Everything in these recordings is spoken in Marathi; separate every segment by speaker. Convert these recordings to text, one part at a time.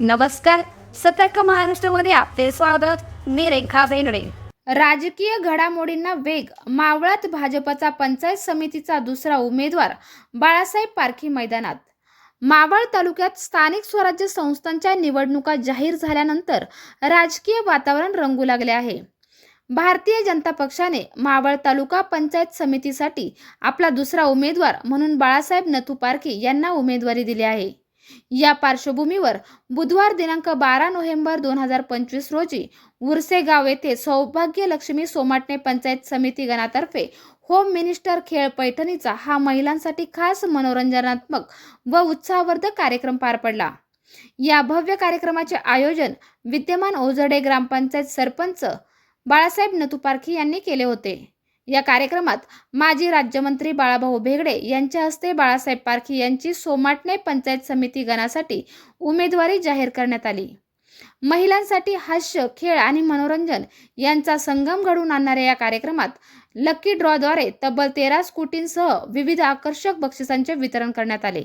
Speaker 1: नमस्कार. सतर्क महाराष्ट्रामध्ये आपले स्वागत. मी रेखा बेनडे
Speaker 2: राजकीय घडामोडींना वेग. मावळात भाजपचा पंचायत समितीचा दुसरा उमेदवार बाळासाहेब पारखी मैदानात. मावळ तालुक्यात स्थानिक स्वराज्य संस्थांच्या निवडणुका जाहीर झाल्यानंतर राजकीय वातावरण रंगू लागले आहे. भारतीय जनता पक्षाने मावळ तालुका पंचायत समितीसाठी आपला दुसरा उमेदवार म्हणून बाळासाहेब नथू पारखी यांना उमेदवारी दिली आहे. या पार्श्वभूमीवर बुधवार दिनांक बारा नोव्हेंबर दोन हजार पंचवीस रोजी उर्सेगाव येथे सौभाग्य लक्ष्मी सोमाटणे पंचायत समिती गणातर्फे होम मिनिस्टर खेळ पैठणीचा हा महिलांसाठी खास मनोरंजनात्मक व उत्साहवर्धक कार्यक्रम पार पडला. या भव्य कार्यक्रमाचे आयोजन विद्यमान ओझडे ग्रामपंचायत सरपंच बाळासाहेब नतुपारखी यांनी केले होते. या कार्यक्रमात माजी राज्यमंत्री बाळाभाऊ भेगडे यांच्या हस्ते बाळासाहेब पारखी यांची सोमाटणे पंचायत समिती गणासाठी उमेदवारी जाहीर करण्यात आली. महिलांसाठी हास्य खेळ आणि मनोरंजन यांचा संगम घडवून आणणाऱ्या या कार्यक्रमात लकी ड्रॉद्वारे तब्बल तेरा स्कूटींसह विविध आकर्षक बक्षिसांचे वितरण करण्यात आले.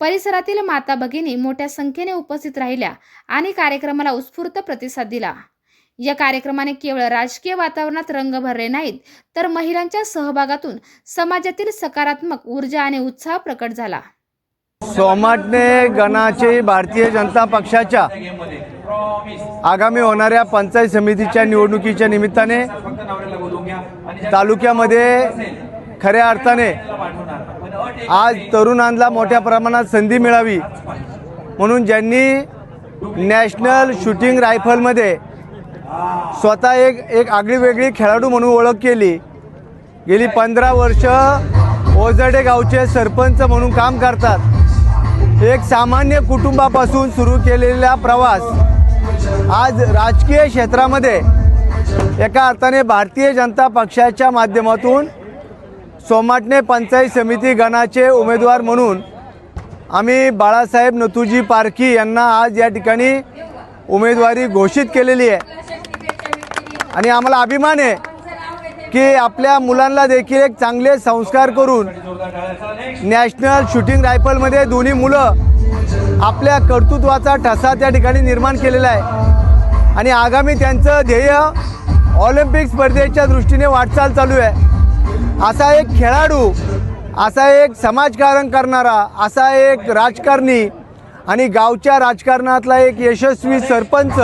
Speaker 2: परिसरातील माता भगिनी मोठ्या संख्येने उपस्थित राहिल्या आणि कार्यक्रमाला उत्स्फूर्त प्रतिसाद दिला. या कार्यक्रमाने केवळ राजकीय वातावरणात रंग भरले नाहीत तर महिलांच्या सहभागातून समाजातील सकारात्मक ऊर्जा आणि उत्साह प्रकट झाला.
Speaker 3: सोमाटणे गणाचे भारतीय जनता पक्षाच्या आगामी होणाऱ्या पंचायत समितीच्या निवडणुकीच्या निमित्ताने तालुक्यामध्ये खऱ्या अर्थाने आज तरुणांना मोठ्या प्रमाणात संधी मिळावी म्हणून ज्यांनी नॅशनल शूटिंग रायफलमध्ये स्वतः एक एक आगळीवेगळी खेळाडू म्हणून ओळख केली. गेली पंधरा वर्ष ओझडे गावचे सरपंच म्हणून काम करतात. एक सामान्य कुटुंबापासून सुरू केलेला प्रवास आज राजकीय क्षेत्रामध्ये एका अर्थाने भारतीय जनता पक्षाच्या माध्यमातून सोमाटणे पंचायत समिती गणाचे उमेदवार म्हणून आम्ही बाळासाहेब नथुजी पारखी यांना आज या ठिकाणी उमेदवारी घोषित केलेली आहे. आणि आम्हाला अभिमान आहे की आपल्या मुलांना देखील एक चांगले संस्कार करून नॅशनल शूटिंग रायफलमध्ये दोन्ही मुलं आपल्या कर्तृत्वाचा ठसा त्या ठिकाणी निर्माण केलेला आहे. आणि आगामी त्यांचं ध्येय ऑलिम्पिक स्पर्धेच्या दृष्टीने वाटचाल चालू आहे. असा एक खेळाडू असा एक समाजकारण करणारा असा एक राजकारणी आणि गावच्या राजकारणातला एक यशस्वी सरपंच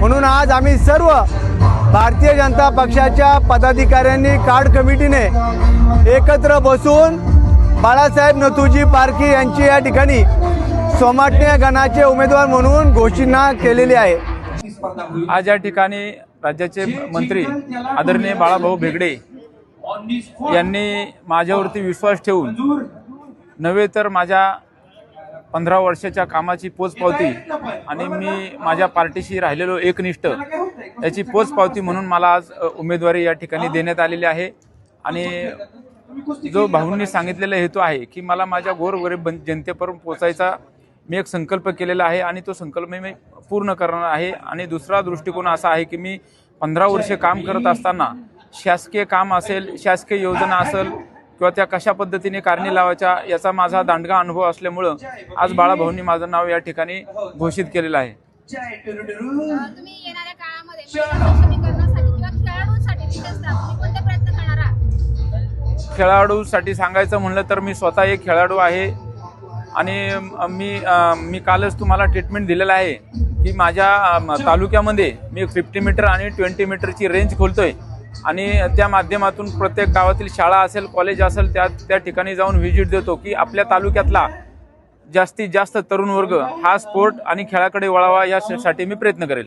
Speaker 3: म्हणून आज आम्ही सर्व भारतीय जनता पक्षाच्या पदाधिकाऱ्यांनी कार्ड कमिटीने एकत्र बसून बाळासाहेब नथुजी पारखी यांची या ठिकाणी सोमाटणे गणाचे उमेदवार म्हणून घोषणा केलेली आहे.
Speaker 4: आज या ठिकाणी राज्याचे मंत्री आदरणीय बाळाभाऊ भेगडे यांनी माझ्यावरती विश्वास ठेवून नव्हे तर माझ्या पंधरा वर्षाच्या कामाची पोचपावती आणि मी माझ्या पार्टीशी राहिलेलो एकनिष्ठ याची पोचपावती म्हणून मला आज उमेदवारी या ठिकाणी देण्यात आलेली आहे. आणि जो भाऊंनी सांगितलेला हेतू आहे की मला माझ्या गोरगरीब बन- जनतेपर्यंत पोचायचा मी एक संकल्प केलेला आहे आणि तो संकल्प मी पूर्ण करणार आहे. आणि दुसरा दृष्टिकोन असा आहे की मी पंधरा वर्षे काम करत असताना शासकीय काम असेल शासकीय योजना असेल किंवा त्या कशा पद्धतीने कारणी लावायच्या याचा माझा दांडगा अनुभव असल्यामुळं आज बाळाभाऊंनी माझं नाव या ठिकाणी घोषित केलेलं आहे.
Speaker 2: खेळाडूसाठी
Speaker 4: सांगायचं म्हणलं तर मी स्वतः एक खेळाडू आहे. आणि मी मी कालच तुम्हाला ट्रीटमेंट दिलेलं आहे की माझ्या तालुक्यामध्ये मी फिफ्टी मीटर आणि ट्वेंटी मीटरची रेंज खोलतोय. आणि त्या माध्यमातून प्रत्येक गावातील शाळा असेल कॉलेज असेल त्या त्या ठिकाणी जाऊन व्हिजिट देतो की आपल्या तालुक्यातला जास्तीत जास्त तरुण वर्ग हा स्पोर्ट आणि खेळाकडे वळावा यासाठी मी प्रयत्न करेल.